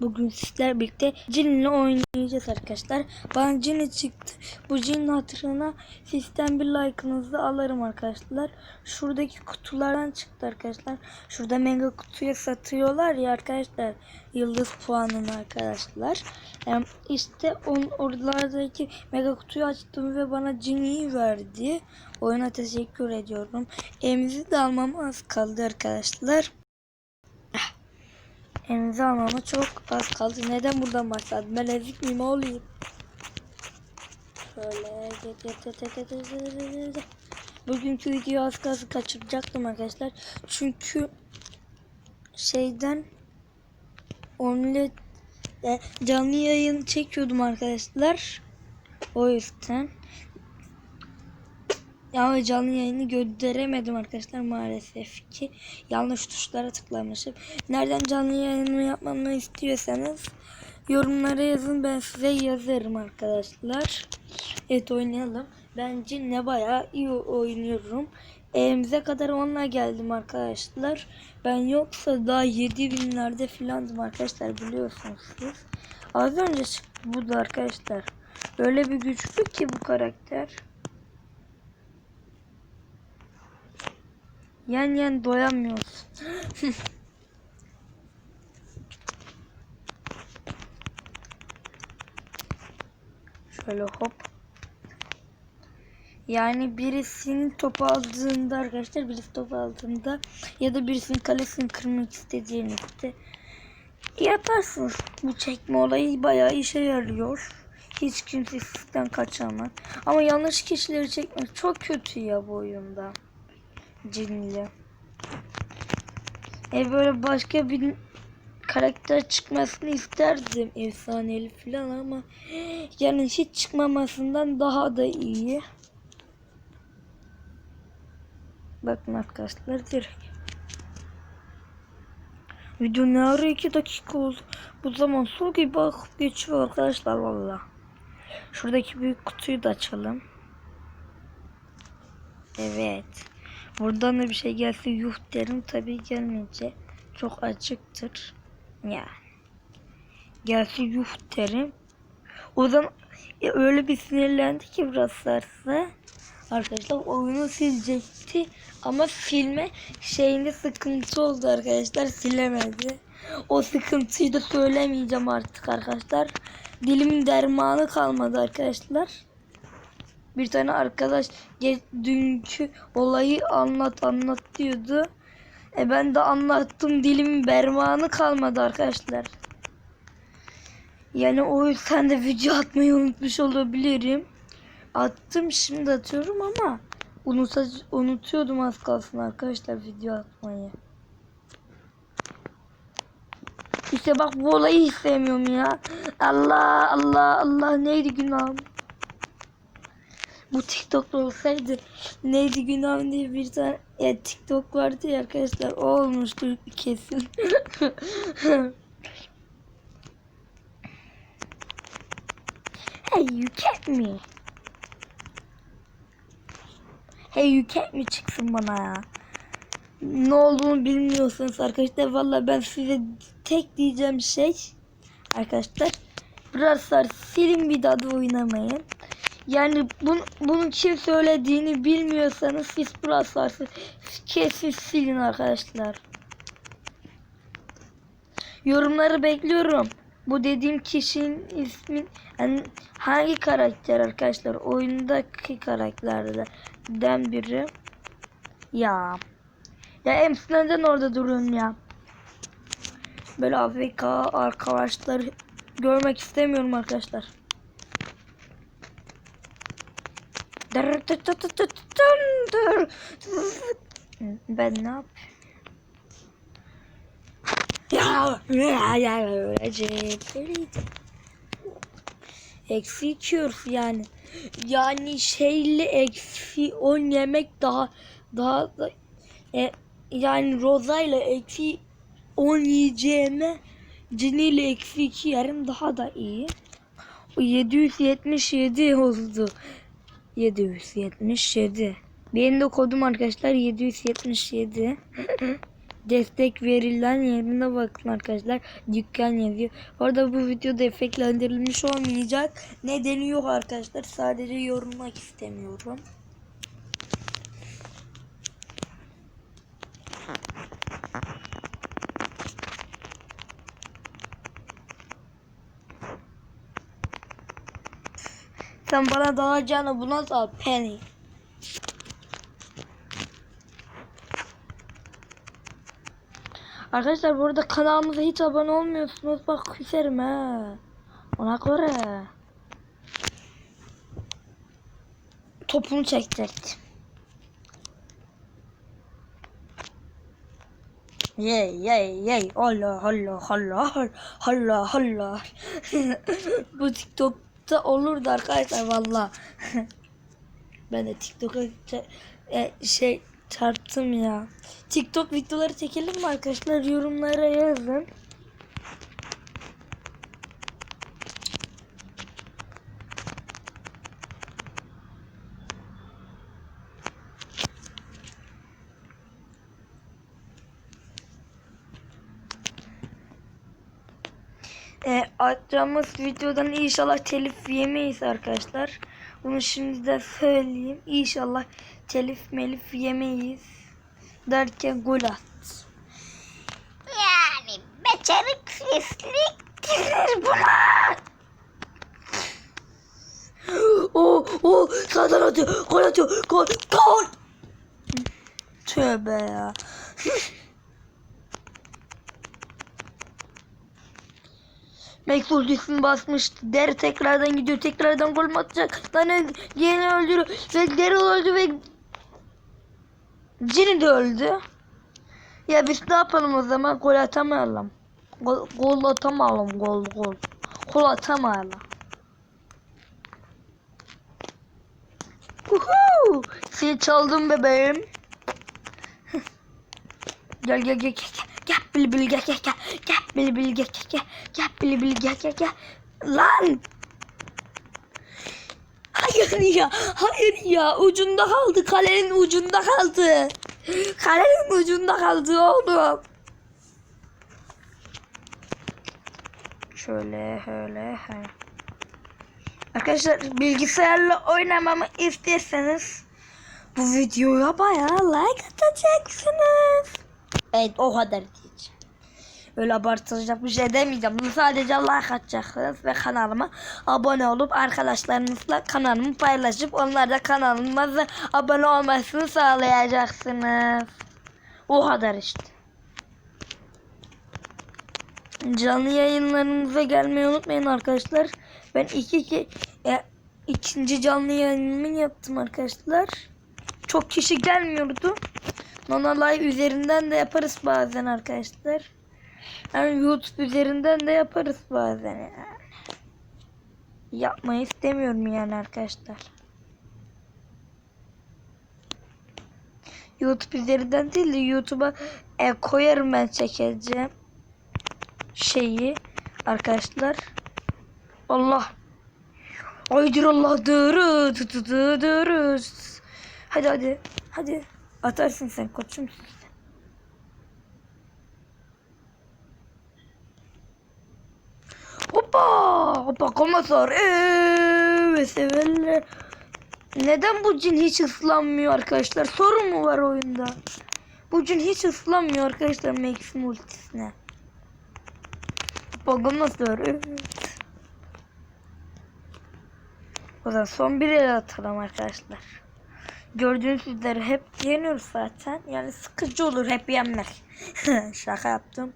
Bugün sizler birlikte cinle oynayacağız arkadaşlar. Bana cini çıktı. Bu cinin hatırına sizden bir like'ınızı alırım arkadaşlar. Şuradaki kutulardan çıktı arkadaşlar. Şurada mega kutuya satıyorlar ya arkadaşlar. Yıldız puanını arkadaşlar. Em, işte on, oralardaki mega kutuyu açtım ve bana ciniyi verdi. Oyuna teşekkür ediyorum. Emzi de almama az kaldı arkadaşlar. Emzi almama çok az kaldı. Neden buradan başladım? Ben ezik miyim olayım? Şöyle. Bugünkü videoyu az kalsın kaçıracaktım arkadaşlar. Çünkü şeyden omlet e, canlı yayın çekiyordum arkadaşlar. O yüzden ya canlı yayını gönderemedim arkadaşlar maalesef ki. Yanlış tuşlara tıklamışım. Nereden canlı yayını yapmamı istiyorsanız yorumlara yazın ben size yazarım arkadaşlar. Evet oynayalım. Bence ne bayağı iyi oynuyorum. Evimize kadar onunla geldim arkadaşlar. Ben yoksa daha 7000'lerde filandım arkadaşlar biliyorsunuz siz. Az önce çıktı bu da arkadaşlar. Öyle bir güçlü ki bu karakter. Yan yan doyamıyoruz. Şöyle hop. Yani birisinin topu aldığında arkadaşlar birisi topu aldığında ya da birisinin kalesini kırmak istediğinizde yaparsınız. Bu çekme olayı bayağı işe yarıyor. Hiç kimse sizden kaçamaz. Ama yanlış kişileri çekmek çok kötü ya bu oyunda. Cinli. E böyle başka bir karakter çıkmasını isterdim efsaneli falan ama yani hiç çıkmamasından daha da iyi. Bakın arkadaşlar direkt. Video ne ara 2 dakika oldu. Bu zaman su gibi bakıp geçiyor arkadaşlar valla. Şuradaki büyük kutuyu da açalım. Evet. Buradan da bir şey gelse yuh derim tabii gelmeyecek. Çok açıktır. Ya. Gelse yuh derim. O zaman ya öyle bir sinirlendi ki biraz sarsa. Arkadaşlar oyunu silecekti. Ama filme şeyinde sıkıntı oldu arkadaşlar. Silemedi. O sıkıntıyı da söylemeyeceğim artık arkadaşlar. Dilimin dermanı kalmadı arkadaşlar. Bir tane arkadaş dünkü olayı anlat anlat diyordu. E ben de anlattım dilimin bermanı kalmadı arkadaşlar. Yani o yüzden de video atmayı unutmuş olabilirim. Attım şimdi atıyorum ama unuta, unutuyordum az kalsın arkadaşlar video atmayı. İşte bak bu olayı hiç sevmiyorum ya. Allah Allah Allah neydi günahım. Bu TikTok'ta olsaydı neydi günahım diye bir tane ya TikTok vardı ya arkadaşlar o olmuştur kesin. hey you get me. Hey you get me çıksın bana ya. Ne olduğunu bilmiyorsanız arkadaşlar valla ben size tek diyeceğim şey arkadaşlar biraz silin bir daha da oynamayın. Yani bun, bunun kim söylediğini bilmiyorsanız siz Stars'ı kesin silin arkadaşlar. Yorumları bekliyorum. Bu dediğim kişinin ismi yani hangi karakter arkadaşlar? Oyundaki karakterlerden biri. Ya. Ya Ems neden orada durun ya? Böyle AFK arkadaşlar görmek istemiyorum arkadaşlar. Ben ne yapayım? Ya ya ya Recep Eksi 2 yani. Yani şeyle eksi 10 yemek daha daha da e, yani Roza ile eksi 10 yiyeceğime Cini ile eksi 2 yerim daha da iyi. O 777 oldu. 777. Benim de kodum arkadaşlar 777. destek verilen yerine bakın arkadaşlar. Dükkan yazıyor. Orada bu videoda efektlendirilmiş olmayacak. Nedeni yok arkadaşlar. Sadece yorumlamak istemiyorum. Sen bana dalacağını buna dal Penny. Arkadaşlar bu arada kanalımıza hiç abone olmuyorsunuz. Bak küserim ha. Ona göre. Topunu çekecektim. Yey yey yey Allah Allah Allah Allah Allah Bu TikTok'ta olurdu arkadaşlar valla Ben de TikTok'a e, şey çarptım ya. TikTok videoları çekelim mi arkadaşlar? Yorumlara yazın E, atacağımız videodan inşallah telif yemeyiz arkadaşlar. Bunu şimdiden söyleyeyim. İnşallah telif melif yemeyiz. Derken gol at. Yani beceriksizlik denir buna. Oo, oo, sağdan atıyor. Gol atıyor. Gol, gol. Tövbe ya. Maxwell düğmesini basmıştı. Der tekrardan gidiyor. Tekrardan gol atacak? Lan yeni öldürüyor. Ve Daryl öldü ve Cini de öldü. Ya biz ne yapalım o zaman? Gol atamayalım. Gol, gol atamayalım. Gol gol. Gol atamayalım. Uhu! Seni çaldım bebeğim. gel gel gel gel. Gel bil bil gel gel gel. Gel bil bil gel gel gel. Gel bil bil gel gel gel. Lan! Hayır ya. Hayır ya. Ucunda kaldı. Kalenin ucunda kaldı. Kalenin ucunda kaldı oğlum. Şöyle şöyle. he. Arkadaşlar bilgisayarla oynamamı isterseniz bu videoya bayağı like atacaksınız. Evet o kadar diyeceğim. Öyle abartılacak bir şey demeyeceğim. Bunu sadece like atacaksınız ve kanalıma abone olup arkadaşlarınızla kanalımı paylaşıp onlar da kanalıma abone olmasını sağlayacaksınız. O kadar işte. Canlı yayınlarımıza gelmeyi unutmayın arkadaşlar. Ben iki, iki e, ikinci canlı yayınımı yaptım arkadaşlar. Çok kişi gelmiyordu. Nona Live üzerinden de yaparız bazen arkadaşlar. Yani YouTube üzerinden de yaparız bazen yani. Yapmayı istemiyorum yani arkadaşlar. YouTube üzerinden değil de YouTube'a e, koyarım ben çekeceğim şeyi arkadaşlar. Allah. Haydir Allah dırı dırı. Hadi hadi. Hadi. Atarsın sen koçum. Hoppa. Hoppa komasar. Evet severler. Neden bu cin hiç ıslanmıyor arkadaşlar? Sorun mu var oyunda? Bu cin hiç ıslanmıyor arkadaşlar Max ultisine. Bakın nasıl evet. O zaman son bir el atalım arkadaşlar. Gördüğünüz üzere hep yeniyoruz zaten. Yani sıkıcı olur hep yenmek. Şaka yaptım.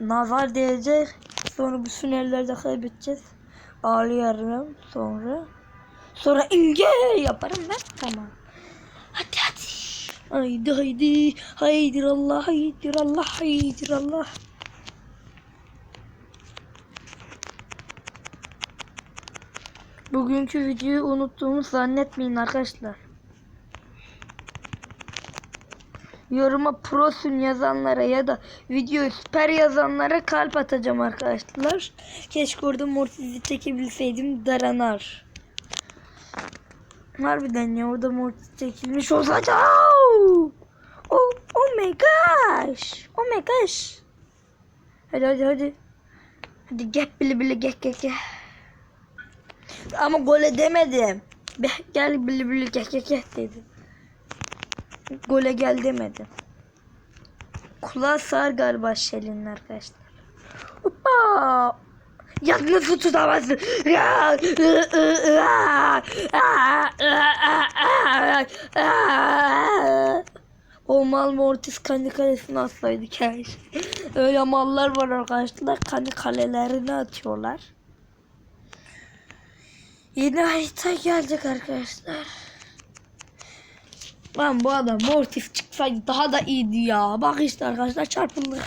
Nazar değecek. Sonra bu ellerde kaybedeceğiz. Ağlıyorum sonra. Sonra inge yaparım ben. Tamam. Hadi hadi. Haydi haydi. Haydir Allah haydir Allah haydir Allah. Bugünkü videoyu unuttuğumu zannetmeyin arkadaşlar. Yoruma prosun yazanlara ya da videoyu süper yazanlara kalp atacağım arkadaşlar. Keşke orada mortizi çekebilseydim daranar. Harbiden ya orada mortiz çekilmiş olsaydı. Oh, oh my gosh. Oh my gosh. Hadi hadi hadi. Hadi gel bile bile gel gel gel. Ama gole demedim. Be, gel bile bile gel gel gel dedim. Gole gel demedim. Kulağı sağır galiba Şelin'in arkadaşlar. Tutamazsın? Aa, aa, aa. O mal Mortis kendi kalesine atsaydı keşke. Öyle mallar var arkadaşlar. Kendi kalelerine atıyorlar. Yeni harita gelecek arkadaşlar. Lan bu adam Mortis çıksaydı daha da iyiydi ya. Bak işte arkadaşlar çarpıldık.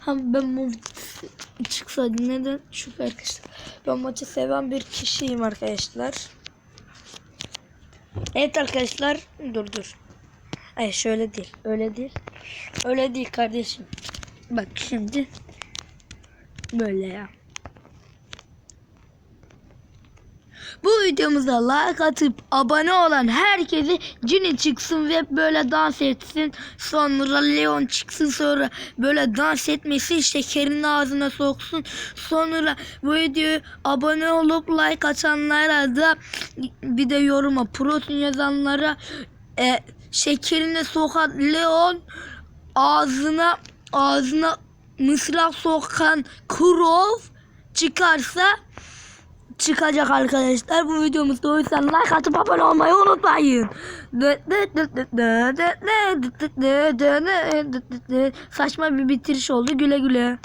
Ha ben Mortis çıksaydı neden? Çünkü arkadaşlar ben maçı seven bir kişiyim arkadaşlar. Evet arkadaşlar dur dur. Ay şöyle değil. Öyle değil. Öyle değil kardeşim. Bak şimdi böyle ya. Bu videomuza like atıp abone olan herkese Cini çıksın ve böyle dans etsin. Sonra Leon çıksın sonra böyle dans etmesi şekerin ağzına soksun. Sonra bu videoya abone olup like atanlara da bir de yoruma protein yazanlara e, şekerine sokan Leon ağzına ağzına mısrak sokan Kurov çıkarsa çıkacak arkadaşlar. Bu videomuzda o like atıp abone olmayı unutmayın. Saçma bir bitiriş oldu. Güle güle.